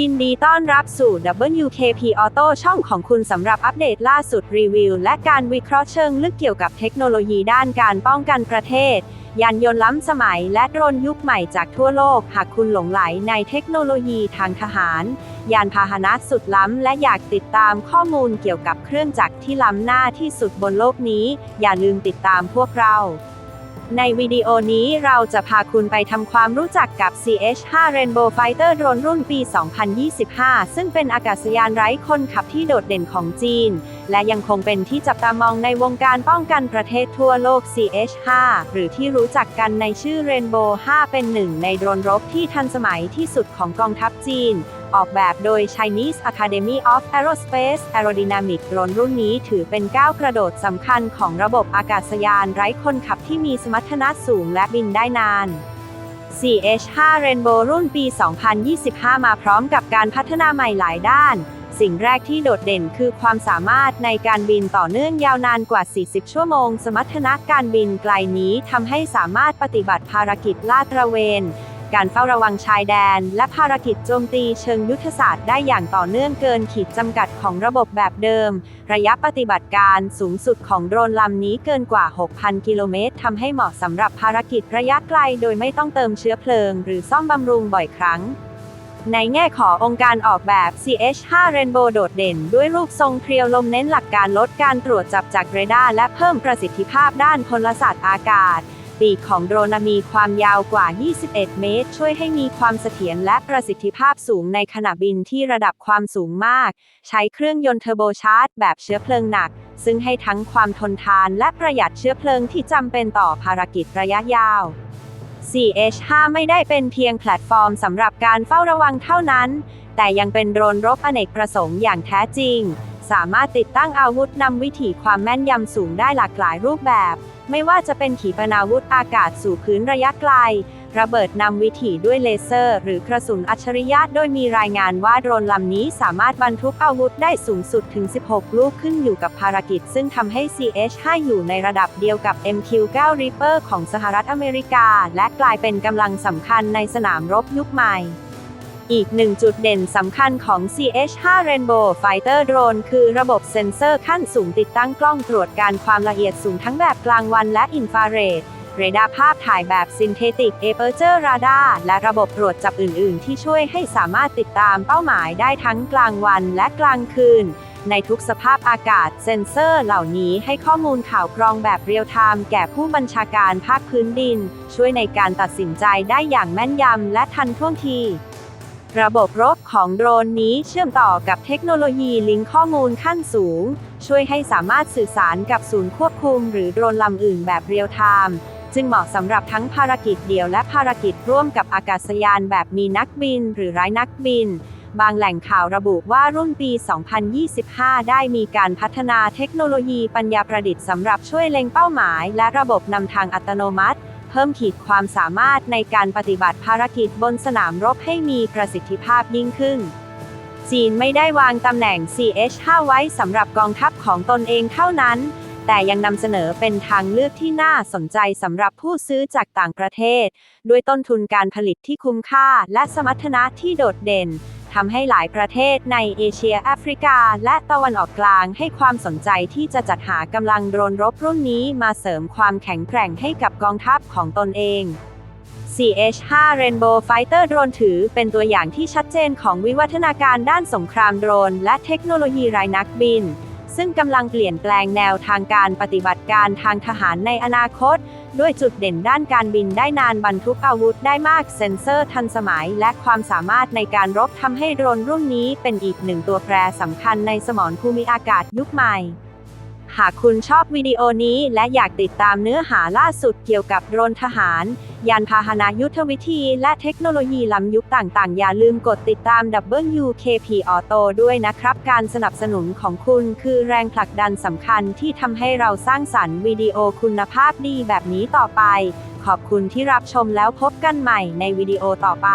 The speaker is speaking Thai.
ยินดีต้อนรับสู่ WKP Auto ช่องของคุณสำหรับอัปเดตล่าสุดรีวิว และการวิเคราะห์เชิงลึกเกี่ยวกับเทคโนโลยีด้านการป้องกันประเทศ ยานยนต์ล้ำสมัยและโดรนยุคใหม่จากทั่วโลก หากคุณหลงไหลในเทคโนโลยีทางทหาร ยานพาหนะสุดล้ำและอยากติดตามข้อมูลเกี่ยวกับเครื่องจักรที่ล้ำหน้าที่สุดบนโลกนี้ อย่าลืมติดตามพวกเรา ในวิดีโอนี้เราจะพาคุณไปทำความรู้จักกับ CH-5 Rainbow Fighter Drone รุ่นปี 2025 ซึ่งเป็นอากาศยานไร้คนขับที่โดดเด่นของจีน และยังคงเป็นที่จับตามองในวงการป้องกันประเทศทั่วโลก CH-5 หรือที่รู้จักกันในชื่อ Rainbow 5 เป็นหนึ่งในโดรนรบที่ทันสมัยที่สุดของกองทัพจีนออกแบบโดย Chinese Academy of Aerospace Aerodynamic โดรนรุ่นนี้ถือเป็นก้าวกระโดดสำคัญของระบบอากาศยานไร้คนขับที่มีสมรรถนะสูงและบินได้นาน CH-5 Rainbow รุ่นปี 2025 มาพร้อมกับการพัฒนาใหม่หลายด้าน สิ่งแรกที่โดดเด่นคือความสามารถในการบินต่อเนื่องยาวนานกว่า 40 ชั่วโมง สมรรถนะการบินไกลนี้ทำให้สามารถปฏิบัติภารกิจลาดตระเวน การเฝ้าระวังชายแดน และภารกิจโจมตีเชิงยุทธศาสตร์ได้อย่างต่อเนื่องเกินขีดจำกัดของระบบแบบเดิม ระยะปฏิบัติการสูงสุดของโดรนลำนี้เกินกว่า 6,000 กิโลเมตรทำให้เหมาะสำหรับภารกิจระยะไกลโดยไม่ต้องเติมเชื้อเพลิง หรือซ่อมบำรุงบ่อยครั้งในแง่ขององค์การออกแบบ CH5 Rainbow โดดเด่น ด้วยรูปทรงเพรียวลมเน้นหลักการลดการตรวจจับจากเรดาร์และเพิ่มประสิทธิภาพด้านพลศาสตร์อากาศ ปีกของโดรนมีความยาวกว่า 21 เมตร ช่วยให้มีความเสถียรและประสิทธิภาพสูงในขณะบินที่ระดับความสูงมาก ใช้เครื่องยนต์เทอร์โบชาร์จแบบเชื้อเพลิงหนัก ซึ่งให้ทั้งความทนทานและประหยัดเชื้อเพลิงที่จำเป็นต่อภารกิจระยะยาว CH5 ไม่ได้เป็นเพียงแพลตฟอร์มสำหรับการเฝ้าระวังเท่านั้น แต่ยังเป็นโดรนรบอเนกประสงค์อย่างแท้จริง สามารถติดตั้งอาวุธนำวิถีความแม่นยำสูงได้หลากหลายรูปแบบ ไม่ว่าจะเป็นขีปนาวุธอากาศสู่พื้นระยะไกล ระเบิดนำวิถีด้วยเลเซอร์ หรือกระสุนอัจฉริยะโดยมีรายงานว่าโดรนลำนี้สามารถบรรทุกอาวุธได้สูงสุดถึง 16 ลูกขึ้นอยู่กับภารกิจ ซึ่งทำให้ CH-5 อยู่ในระดับเดียวกับ MQ-9 Reaper ของสหรัฐอเมริกา และกลายเป็นกำลังสำคัญในสนามรบยุคใหม่ อีกหนึ่งจุดเด่นสำคัญของ CH-5 Rainbow Fighter Drone คือระบบเซ็นเซอร์ขั้นสูงติดตั้งกล้องตรวจการความละเอียดสูงทั้งแบบกลางวันและอินฟราเรดเรดาร์ภาพถ่ายแบบซินเทติกเอเปอร์เจอร์ราดาและระบบตรวจจับอื่น ๆ ที่ช่วยให้สามารถติดตามเป้าหมายได้ทั้งกลางวันและกลางคืน ในทุกสภาพอากาศเซ็นเซอร์เหล่านี้ให้ข้อมูลข่าวกรองแบบเรียลไทม์แก่ผู้บัญชาการภาคพื้นดิน ช่วยในการตัดสินใจได้อย่างแม่นยำและทันท่วงที ระบบรบของโดรนนี้เชื่อมต่อกับเทคโนโลยีลิงก์ข้อมูลขั้นสูง ช่วยให้สามารถสื่อสารกับศูนย์ควบคุม หรือโดรนลำอื่นแบบเรียลไทม์จึงเหมาะสำหรับทั้งภารกิจเดี่ยวและภารกิจร่วมกับอากาศยานแบบมีนักบิน หรือไร้นักบิน บางแหล่งข่าวระบุว่ารุ่นปี 2025 ได้มีการพัฒนาเทคโนโลยีปัญญาประดิษฐ์สำหรับช่วยเล็งเป้าหมาย และระบบนำทางอัตโนมัติ พิ่มขีดความสามารถในการปฏิบัติภารกิจบนสนามรบให้มีประสิทธิภาพยิ่งขึ้น จีนไม่ได้วางตำแหน่ง CH-5 ไว้สำหรับกองทัพของตนเองเท่านั้น แต่ยังนำเสนอเป็นทางเลือกที่น่าสนใจสำหรับผู้ซื้อจากต่างประเทศ ด้วยต้นทุนการผลิตที่คุ้มค่าและสมรรถนะที่โดดเด่น ทำให้หลายประเทศในเอเชียแอฟริกา และตะวันออกกลางให้ความสนใจที่จะจัดหากำลังโดรนรบรุ่นนี้มาเสริมความแข็งแกร่งให้กับกองทัพของตนเอง CH-5 Rainbow Fighter Drone ถือเป็นตัวอย่างที่ชัดเจนของวิวัฒนาการด้านสงครามโดรน และเทคโนโลยีไร้นักบิน ซึ่งกำลังเปลี่ยนแปลงแนวทางการปฏิบัติการทางทหารในอนาคต ด้วยจุดเด่นด้านการบินได้นานบรรทุกอาวุธได้มากเซ็นเซอร์ทันสมัย และความสามารถในการรบทำให้โดรนรุ่นนี้เป็นอีกหนึ่งตัวแปรสำคัญในสมรภูมิอากาศยุคใหม่ หากคุณชอบวิดีโอนี้และอยากติดตามเนื้อหาล่าสุดเกี่ยวกับโดรนทหาร ยานพาหนะยุทธวิธี และเทคโนโลยีล้ำยุคต่างๆ อย่าลืมกดติดตาม WKP Auto ด้วยนะครับ การสนับสนุนของคุณคือแรงผลักดันสำคัญที่ทำให้เราสร้างสรรค์วิดีโอคุณภาพดีแบบนี้ต่อไป ขอบคุณที่รับชมแล้วพบกันใหม่ในวิดีโอต่อไป